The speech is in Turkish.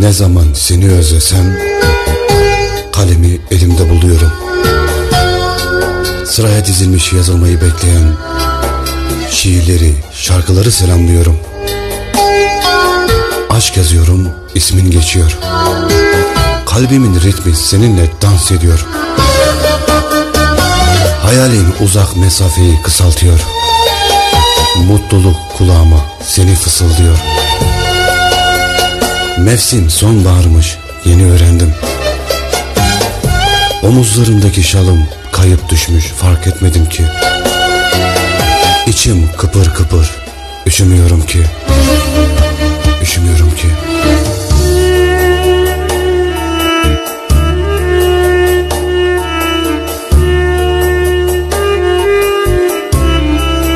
Ne zaman seni özlesem kalemi elimde buluyorum. Sıraya dizilmiş yazılmayı bekleyen şiirleri, şarkıları selamlıyorum. Aşk yazıyorum, ismin geçiyor. Kalbimin ritmi seninle dans ediyor. Hayalin uzak mesafeyi kısaltıyor. Mutluluk kulağıma seni fısıldıyor. Mevsim sonbaharmış yeni öğrendim. Omuzlarımdaki şalım kayıp düşmüş fark etmedim ki. İçim kıpır kıpır. Üşümüyorum ki.